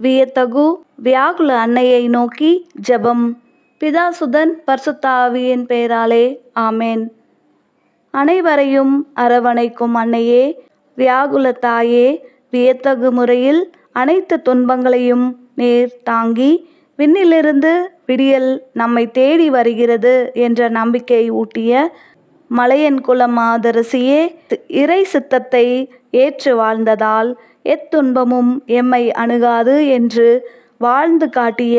வியத்தகு வியாகுல அன்னையை நோக்கி ஜெபம். பிதாசுதன் பர்சுத்தாவியின் பெயராலே ஆமேன். அனைவரையும் அரவணைக்கும் அன்னையே வியாகுல தாயே வியத்தகு முறையில் அனைத்து துன்பங்களையும் நேர் தாங்கி விண்ணிலிருந்து விடியல் நம்மை தேடி வருகிறது என்ற நம்பிக்கை ஊட்டிய மலையன் குல மாதரசியே இறை சித்தத்தை ஏற்று வாழ்ந்ததால் எத்துன்பமும் எம்மை அணுகாது என்று வாழ்ந்து காட்டிய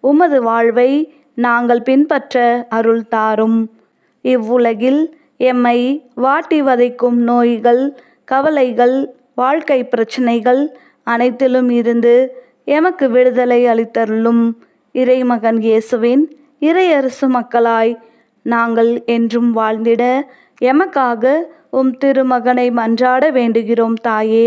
உமது வாழ்வை நாங்கள் பின்பற்ற அருள் தாரும். இவ்வுலகில் எம்மை வாட்டி வதைக்கும் நோய்கள் கவலைகள் வாழ்க்கை பிரச்சனைகள் அனைத்திலும் இருந்து எமக்கு விடுதலை அளித்தருளும் இறைமகன் இயேசுவின் இறையரசு மக்களாய் நாங்கள் என்றும் வாழ்ந்திட எமக்காக உம் திருமகனை மன்றாட வேண்டுகிறோம் தாயே.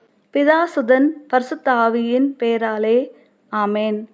பிதாசுதன் பரிசுத்த ஆவியின் பேராலே. ஆமேன்.